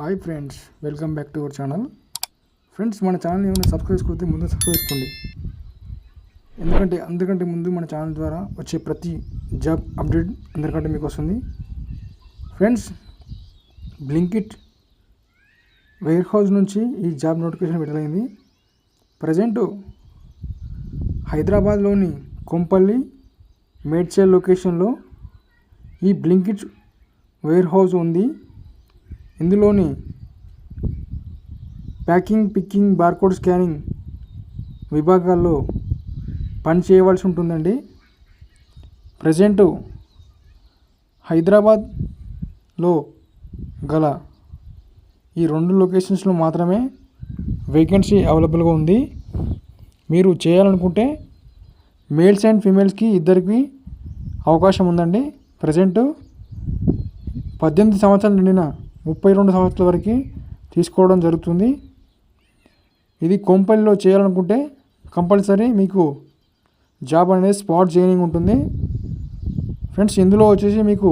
Hi friends welcome back to our channel friends మన channel ఏమైనా subscribe చేసుకుంటే ముందు సబ్స్క్రైబ్ చేసుకోండి. ఎందుకంటే అందుకంటే ముందు మన ఛానల్ ద్వారా వచ్చే ప్రతి జాబ్ అప్డేట్ అందరికంటే మీకు వస్తుంది. ఫ్రెండ్స్ బ్లింకిట్ వేర్ హౌస్ నుంచి ఈ జాబ్ నోటిఫికేషన్ విడుదలైంది. ప్రజెంటు హైదరాబాద్లోని కొంపల్లి మేడ్చల్ లొకేషన్లో ఈ బ్లింకిట్ వేర్ హౌస్ ఉంది. ఇందులోని ప్యాకింగ్ పిక్కింగ్ బార్కోడ్ స్కానింగ్ విభాగాల్లో పని చేయవలసి ఉంటుందండి. ప్రజెంట్ హైదరాబాద్లో గల ఈ రెండు లొకేషన్స్లో మాత్రమే వేకెన్సీ అవైలబుల్గా ఉంది. మీరు చేయాలనుకుంటే మేల్స్ అండ్ ఫీమేల్స్కి ఇద్దరికి అవకాశం ఉందండి. ప్రజెంట్ పద్దెనిమిది సంవత్సరాలు నిండిన ముప్పై రెండు సంవత్సరాల వరకు తీసుకోవడం జరుగుతుంది. ఇది కొంపల్లిలో చేయాలనుకుంటే కంపల్సరీ మీకు జాబ్ అనేది స్పాట్ జాయినింగ్ ఉంటుంది. ఫ్రెండ్స్ ఇందులో వచ్చేసి మీకు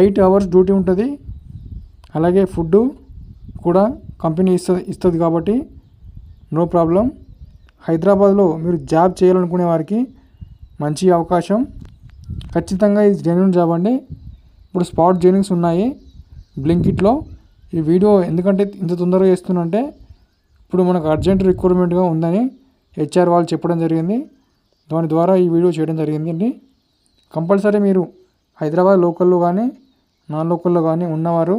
ఎయిట్ అవర్స్ డ్యూటీ ఉంటుంది. అలాగే ఫుడ్ కూడా కంపెనీ ఇస్తుంది ఇస్తుంది కాబట్టి నో ప్రాబ్లం. హైదరాబాద్లో మీరు జాబ్ చేయాలనుకునే వారికి మంచి అవకాశం. ఖచ్చితంగా ఇది జెన్యున్ జాబ్ అండి. ఇప్పుడు స్పాట్ జాయినింగ్స్ ఉన్నాయి. బ్లింకిట్లో ఈ వీడియో ఎందుకంటే ఇంత తొందరగా చేస్తున్నంటే ఇప్పుడు మనకు అర్జెంట్ రిక్వైర్మెంట్గా ఉందని హెచ్ఆర్ వాళ్ళు చెప్పడం జరిగింది. దాని ద్వారా ఈ వీడియో చేయడం జరిగింది. అండి కంపల్సరీ మీరు హైదరాబాద్ లోకల్లో కానీ నాన్ లోకల్లో కానీ ఉన్నవారు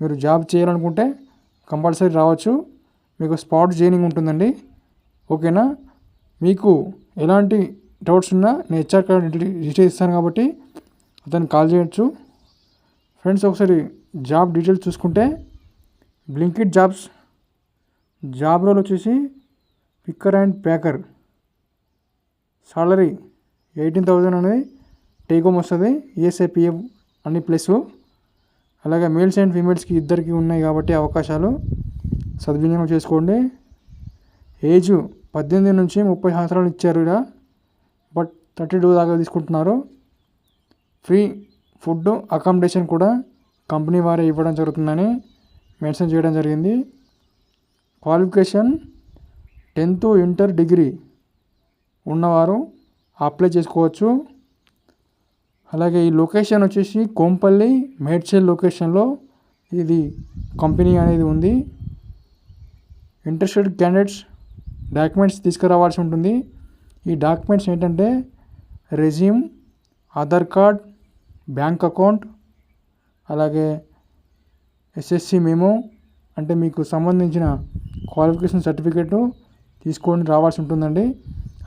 మీరు జాబ్ చేయాలనుకుంటే కంపల్సరీ రావచ్చు. మీకు స్పాట్ జాయినింగ్ ఉంటుందండి. ఓకేనా మీకు ఎలాంటి డౌట్స్ ఉన్నా నేను హెచ్ఆర్ కార్డ్ డీటెయిల్స్ ఇస్తాను కాబట్టి అతను కాల్ చేయొచ్చు. ఫ్రెండ్స్ ఒకసారి జాబ్ డీటెయిల్స్ చూసుకుంటే బ్లింకిట్ జాబ్స్ జాబ్ రోల్ వచ్చేసి picker and packer. Salary eighteen thousand అనేది టేక్ హోమ్ వస్తుంది ఏసీపీఎఫ్ అని అన్ని ప్లస్. అలాగే మేల్స్ అండ్ ఫీమేల్స్కి ఇద్దరికి ఉన్నాయి కాబట్టి అవకాశాలు సద్వినియోగం చేసుకోండి. ఏజ్ పద్దెనిమిది నుంచి ముప్పై సంవత్సరాలు ఇచ్చారు ఇక్కడ బట్ థర్టీ టూ దాకా తీసుకుంటున్నారు. ఫ్రీ ఫుడ్ అకామిడేషన్ కూడా కంపెనీ వారే ఇవ్వడం జరుగుతుందని మెన్షన్ చేయడం జరిగింది. క్వాలిఫికేషన్ టెన్త్ ఇంటర్ డిగ్రీ ఉన్నవారు అప్లై చేసుకోవచ్చు. అలాగే ఈ లొకేషన్ వచ్చేసి కోంపల్లి మేడ్చల్ లొకేషన్లో ఇది కంపెనీ అనేది ఉంది. ఇంట్రెస్టెడ్ క్యాండిడేట్స్ డాక్యుమెంట్స్ తీసుకురావాల్సి ఉంటుంది. ఈ డాక్యుమెంట్స్ ఏంటంటే resume Aadhaar card bank account అలాగే ఎస్ఎస్సి మేము అంటే మీకు సంబంధించిన క్వాలిఫికేషన్ సర్టిఫికేటు తీసుకొని రావాల్సి ఉంటుందండి.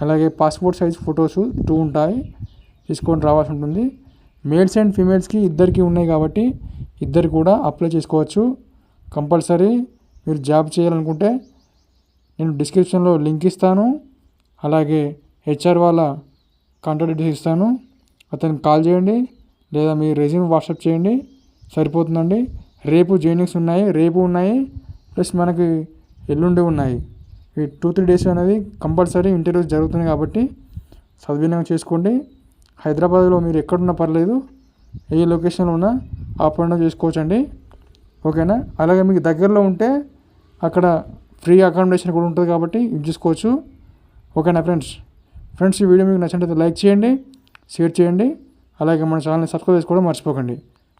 అలాగే పాస్పోర్ట్ సైజ్ ఫొటోస్ టూ ఉంటాయి. తీసుకొని రావాల్సి ఉంటుంది. మేల్స్ అండ్ ఫీమేల్స్కి ఇద్దరికి ఉన్నాయి కాబట్టి ఇద్దరు కూడా అప్లై చేసుకోవచ్చు. కంపల్సరీ మీరు జాబ్ చేయాలనుకుంటే నేను డిస్క్రిప్షన్లో లింక్ ఇస్తాను. అలాగే హెచ్ఆర్ వాళ్ళ కాంటాక్ట్ డీటెయిల్స్ ఇస్తాను. అతనికి కాల్ చేయండి. లేదా మీ రెజ్యూమ్ వాట్సాప్ చేయండి. సరిపోతుందండి. రేపు జైనిక్స్ ఉన్నాయి రేపు ఉన్నాయి ప్లస్ మనకి ఎల్లుండి ఉన్నాయి. ఈ టూ త్రీ డేస్ అనేది కంపల్సరీ ఇంటర్వ్యూస్ జరుగుతుంది కాబట్టి సద్వినియోగం చేసుకోండి. హైదరాబాద్లో మీరు ఎక్కడున్నా పర్లేదు ఏ లొకేషన్లో ఉన్నా ఆ అండ్ చేసుకోవచ్చండి. ఓకేనా? అలాగే మీకు దగ్గరలో ఉంటే అక్కడ ఫ్రీ అకామిడేషన్ కూడా ఉంటుంది కాబట్టి యూజ్ చేసుకోవచ్చు. ఓకేనా ఫ్రెండ్స్? ఫ్రెండ్స్ ఈ వీడియో మీకు నచ్చినట్లయితే లైక్ చేయండి షేర్ చేయండి. అలాగే మన ఛానల్ని సబ్స్క్రైబ్ చేసుకోవడం మర్చిపోకండి.